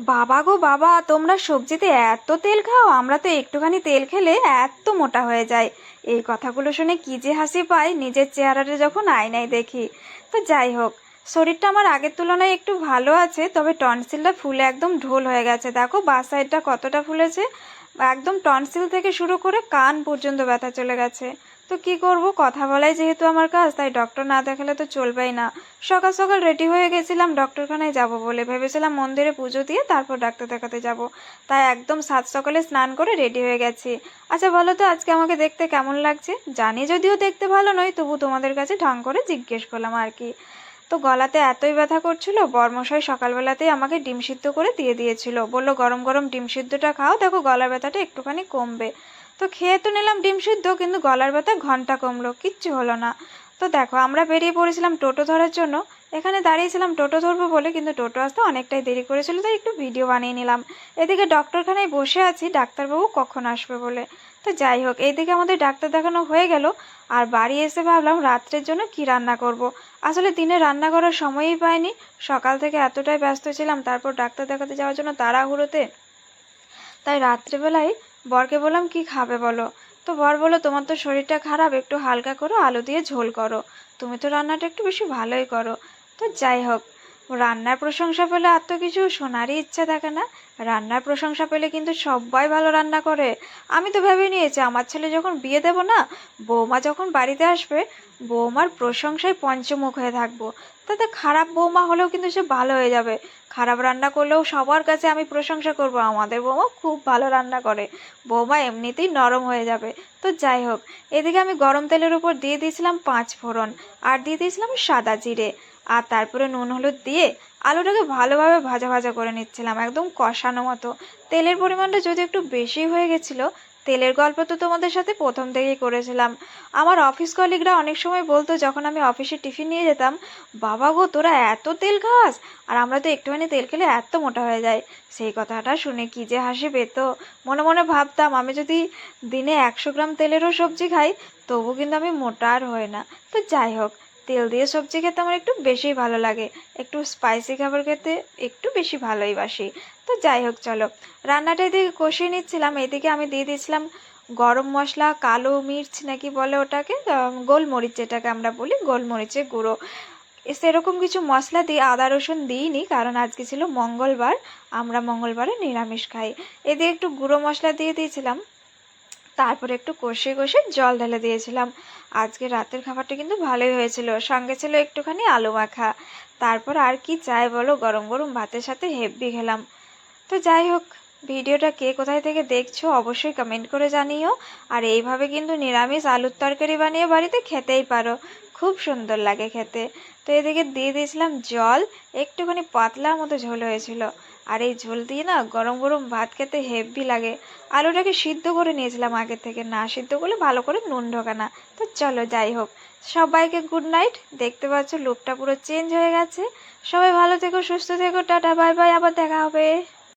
বাবা গো বাবা, তোমরা সবজিতে এত তেল খাও, আমরা তো একটুখানি তেল খেলে এত মোটা হয়ে যায় এই কথাগুলো শুনে কি যে হাসি পায় নিজের চেহারাটা যখন আয়নায় দেখি। তো যাই হোক, শরীরটা আমার আগের তুলনায় একটু ভালো আছে, তবে টনসিলটা ফুলে একদম ঢোল হয়ে গেছে। দেখো, বা সাইডটা কতটা ফুলেছে। একদম টনসিল থেকে শুরু করে কান পর্যন্ত ব্যথা চলে গেছে। তো কি করব? কথা বলাই যেহেতু আমার কাজ, তাই ডক্টর না দেখালে তো চলবেই না। সকাল সকাল রেডি হয়ে গেছিলাম ডক্টরখানায় যাব বলে ভেবেছিলাম মন্দিরে পুজো দিয়ে তারপর ডাক্তার দেখাতে যাব। তাই একদম সাত সকালে স্নান করে রেডি হয়ে গেছি। আচ্ছা বলো তো আজকে আমাকে দেখতে কেমন লাগছে? জানি যদিও দেখতে ভালো নয়, তবু তোমাদের কাছে ঢং করে জিজ্ঞেস করলাম আর কি। তো গলাতে এতই ব্যথা করছিল, বর্মশাই সকালবেলাতেই আমাকে ডিম সিদ্ধ করে দিয়ে দিয়েছিল। বলল, গরম গরম ডিম সিদ্ধটা খাও, দেখো গলার ব্যথাটা একটুখানি কমবে। তো খেয়ে তো নিলাম ডিম সিদ্ধ, কিন্তু গলার ব্যথা ঘণ্টা কমলো, কিচ্ছু হলো না। তো দেখো, আমরা বেরিয়ে পড়েছিলাম টোটো ধরার জন্য। এখানে দাঁড়িয়েছিলাম টোটো ধরবো বলে, কিন্তু টোটো আসতে অনেকটাই দেরি করেছিল, তাই একটু ভিডিও বানিয়ে নিলাম। এদিকে ডক্টরখানায় বসে আছি, ডাক্তারবাবু কখন আসবে বলে। তো যাই হোক এইদিকে আমাদের ডাক্তার দেখানো হয়ে গেল, আর বাড়ি এসে ভাবলাম রাত্রের জন্য কি রান্না করব। আসলে দিনে রান্না করার সময়ই পাইনি, সকাল থেকে এতটাই ব্যস্ত ছিলাম, তারপর ডাক্তার দেখাতে যাওয়ার জন্য তাড়াহুড়োতে। তাই রাত্রেবেলায় বরকে বললাম, কি খাবে বলো? তো বর বলো তোমার তো শরীরটা খারাপ, একটু হালকা করো, আলু দিয়ে ঝোল করো। তুমি তো রান্নাটা একটু বেশি ভালোই করো। তো যাই হোক রান্নার প্রশংসা পেলে আর তো কিছু শোনারই ইচ্ছা থাকে না। রান্নার প্রশংসা পেলে কিন্তু সবাই ভালো রান্না করে। আমি তো ভেবে নিয়েছি, আমার ছেলে যখন বিয়ে দেব না, বৌমা যখন বাড়িতে আসবে, বৌমার প্রশংসায় পঞ্চমুখ হয়ে থাকব। তাতে খারাপ বৌমা হলেও কিন্তু সে ভালো হয়ে যাবে। খারাপ রান্না করলেও সবার কাছে আমি প্রশংসা করব। আমাদের বৌমা খুব ভালো রান্না করে। বৌমা এমনিতেই নরম হয়ে যাবে। তো যাই হোক, এদিকে আমি গরম তেলের উপর দিয়ে দিয়েছিলাম পাঁচ ফোড়ন। আর দিয়ে দিয়েছিলাম সাদা জিরে। আর তারপরে নুন, হলুদ দিয়ে আলুটাকে ভালোভাবে ভাজা ভাজা করে নিচ্ছিলাম, একদম কষানো মতো। তেলের পরিমাণটা যদি একটু বেশি হয়ে গেছিল, তেলের গল্প তো তোমাদের সাথে প্রথম থেকেই করেছিলাম। আমার অফিস কলিগরা অনেক সময় বলতো, যখন আমি অফিসে টিফিন নিয়ে যেতাম, বাবা গো, তোরা এত তেল খাস? আর আমরা তো একটুখানি তেল খেলে এত মোটা হয়ে যায় সেই কথাটা শুনে কি যে হাসি পেত। মনে মনে ভাবতাম, আমি যদি দিনে একশো গ্রাম তেলেরও সবজি খাই, তবু কিন্তু আমি মোটা আর হয় না। তো যাই হোক তেল দিয়ে সবজি খেতে আমার একটু বেশি ভালো লাগে। একটু স্পাইসি খাবার খেতে একটু বেশি ভালোই বাসি। তো যাই হোক, চলো। রান্নাটা এদিকে কষিয়ে নিচ্ছিলাম। এদিকে আমি দিয়ে দিয়েছিলাম গরম মশলা, কালো মির্চ নাকি বলে ওটাকে গোলমরিচ যেটাকে আমরা বলি, গোলমরিচের গুঁড়ো। সেরকম কিছু মশলা দিয়ে আদা, রসুন দিইনি, কারণ আজকে ছিল মঙ্গলবার। আমরা মঙ্গলবারে নিরামিষ খাই। এদিকে একটু গুঁড়ো মশলা দিয়ে দিয়েছিলাম। তারপরে একটু কষিয়ে কষিয়ে জল ঢেলে দিয়েছিলাম। আজকে রাতের খাবারটা কিন্তু ভালোই হয়েছিল। সঙ্গে ছিল একটুখানি আলু মাখা। তারপর আর কি চাই বলো? গরম গরম ভাতের সাথে হেব্বি খেলাম। তো যাই হোক, ভিডিওটা কে কোথায় থেকে দেখছ অবশ্যই কমেন্ট করে জানিও। আর এইভাবে কিন্তু নিরামিষ আলুর তরকারি বানিয়ে বাড়িতে খেতেই পারো। খুব সুন্দর লাগে খেতে। তো এদিকে দিয়ে দিয়েছিলাম জল, একটুখানি পাতলার মতো ঝোল হয়েছিল। আর এই ঝোল দিয়ে না গরম গরম ভাত খেতে হেভি লাগে। আলুটাকে সিদ্ধ করে নিয়েছিলাম আগে থেকে, না সিদ্ধ করলে ভালো করে নুন ঢোকা না। তো চলো যাই হোক। সবাইকে গুড নাইট দেখতে পাচ্ছ লুকটা পুরো চেঞ্জ হয়ে গেছে। সবাই ভালো থেকো, সুস্থ থেকো, টাটা বাই বাই আবার দেখা হবে।